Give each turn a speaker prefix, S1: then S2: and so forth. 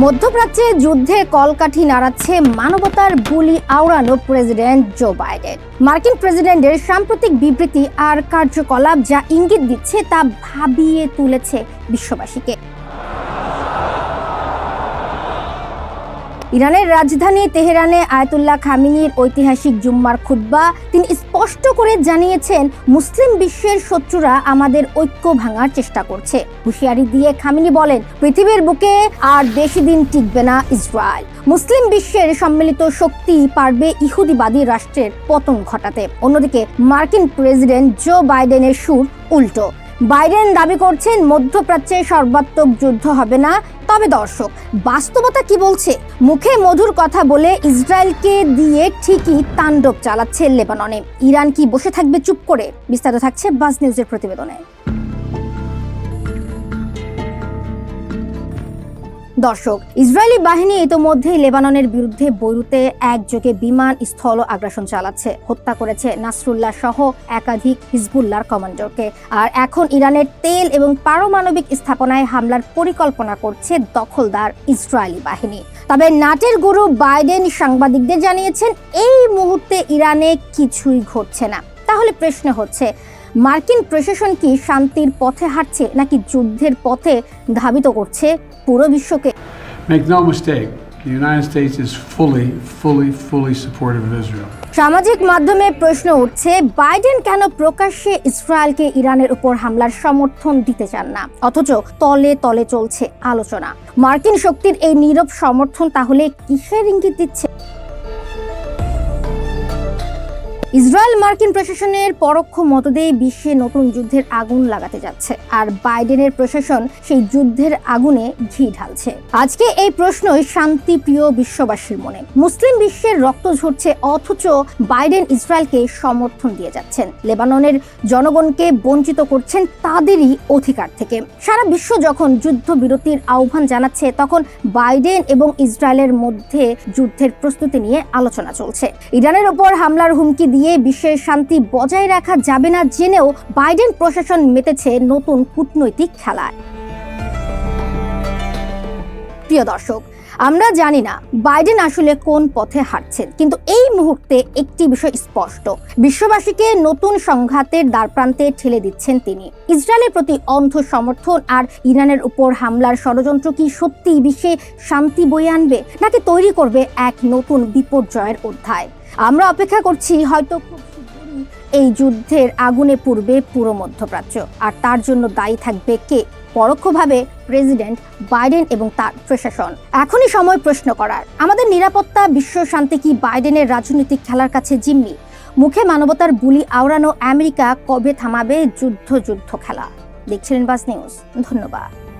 S1: মধ্যপ্রাচ্যে যুদ্ধে কলকাঠি নাড়াচ্ছে মানবতার বুলি আওড়ানো প্রেসিডেন্ট জো বাইডেন। মার্কিন প্রেসিডেন্টের সাম্প্রতিক বিবৃতি আর কার্যকলাপ যা ইঙ্গিত দিচ্ছে তা ভাবিয়ে তুলেছে বিশ্ববাসীকে। ইরানের রাজধানী তেহরানে আয়তুল্লাহ খামিনির ঐতিহাসিক জুম্মার খুতবা, তিনি স্পষ্ট করে জানিয়েছেন, মুসলিম বিশ্বের শত্রুরা আমাদের ঐক্য ভাঙার চেষ্টা করছে। হুঁশিয়ারি দিয়ে খামিনি বলেন, পৃথিবীর বুকে আর বেশি দিন টিকবে না ইসরায়েল। মুসলিম বিশ্বের সম্মিলিত শক্তি পারবে ইহুদিবাদী রাষ্ট্রের পতন ঘটাতে। অন্যদিকে মার্কিন প্রেসিডেন্ট জো বাইডেনের সুর উল্টো। বাইডেন দাবি করছেন মধ্যপ্রাচ্যে সর্বাত্মক যুদ্ধ হবে না। তবে দর্শক, বাস্তবতা কি বলছে? মুখে মধুর কথা বলে ইসরায়েলকে দিয়ে ঠিকই তাণ্ডব চালাচ্ছে লেবাননে। ইরান কি বসে থাকবে চুপ করে? বিস্তারিত থাকছে বাস নিউজের প্রতিবেদনে। দর্শক, ইসরায়েলি বাহিনী ইতোমধ্যেই লেবাননের বিরুদ্ধে বৈরুতে একযোগে বিমান স্থল আগ্রাসন চালাচ্ছে। হত্যা করেছে নাসরুল্লাহ সহ একাধিক হিজবুল্লাহর কমান্ডারকে। আর এখন ইরানের তেল এবং পারমাণবিক স্থাপনায় হামলার পরিকল্পনা করছে দখলদার ইসরায়েলি বাহিনী। তবে নাটের গুরু বাইডেন সাংবাদিকদের জানিয়েছেন, এই মুহূর্তে ইরানে কিছুই ঘটছে না। তাহলে প্রশ্ন হচ্ছে মার্কিন প্রশাসন কি শান্তির পথে হাঁটছে নাকি যুদ্ধের পথে ধাবিত করছে পুরো বিশ্বকে?
S2: Make no mistake, the United States is fully, fully, fully supportive of Israel.
S1: সামাজিক মাধ্যমে প্রশ্ন উঠছে বাইডেন কেন প্রকাশ্যে ইসরায়েলকে ইরানের উপর হামলার সমর্থন দিতে চান না? অথচ তলে তলে চলছে আলোচনা। মার্কিন শক্তির এই নীরব সমর্থন তাহলে কিসের ইঙ্গিত দিচ্ছে? ইসরায়েল মার্কিন প্রশাসনের পরোক্ষ মতদেই বিশ্বে নতুন যুদ্ধের আগুন লাগাতে যাচ্ছে, আর বাইডেনের প্রশাসন সেই যুদ্ধের আগুনে ঘি ঢালছে। আজকে এই প্রশ্নই শান্তিপ্রিয় বিশ্ববাসীর মনে। মুসলিম বিশ্বের রক্ত ঝরছে অথচ বাইডেন ইসরায়েলকে সমর্থন দিয়ে যাচ্ছেন। লেবাননের জনগণকে বঞ্চিত করছেন তাদেরই অধিকার থেকে। সারা বিশ্ব যখন যুদ্ধ বিরতির আহ্বান জানাচ্ছে, তখন বাইডেন এবং ইসরায়েলের মধ্যে যুদ্ধের প্রস্তুতি নিয়ে আলোচনা চলছে। ইরানের ওপর হামলার হুমকি দিয়ে বিশ্বের শান্তি বজায় রাখা যাবে না জেনেও বাইডেন প্রশাসন মেতেছে নতুন কূটনৈতিক খেলায়। প্রিয় দর্শক আমরা জানি না বাইডেন আসলে কোন পথে হাঁটছেন, কিন্তু এই মুহূর্তে একটি বিষয় স্পষ্ট। বিশ্ববাসীকে নতুন সংঘাতের দ্বারপ্রান্তে ঠেলে দিচ্ছেন তিনি। ইসরায়েলের প্রতি অন্ধ সমর্থন আর ইরানের উপর হামলার ষড়যন্ত্র কি সত্যি বিশ্বে শান্তি বয়ে আনবে, নাকি তৈরি করবে এক নতুন বিপর্যয়ের অধ্যায়? আমরা অপেক্ষা করছি হয়তো এই যুদ্ধের আগুনে পূর্বে পুরো মধ্যপ্রাচ্য। আর তার জন্য দায়ী থাকবে কে? পরোক্ষভাবে প্রেসিডেন্ট বাইডেন এবং তার প্রশাসন। এখনই সময় প্রশ্ন করার। আমাদের নিরাপত্তা, বিশ্ব শান্তি কি বাইডেনের রাজনৈতিক খেলার কাছে জিম্মি? মুখে মানবতার বুলি আওড়ানো আমেরিকা কবে থামাবে যুদ্ধ যুদ্ধ খেলা? দেখছিলেন বাস নিউজ। ধন্যবাদ।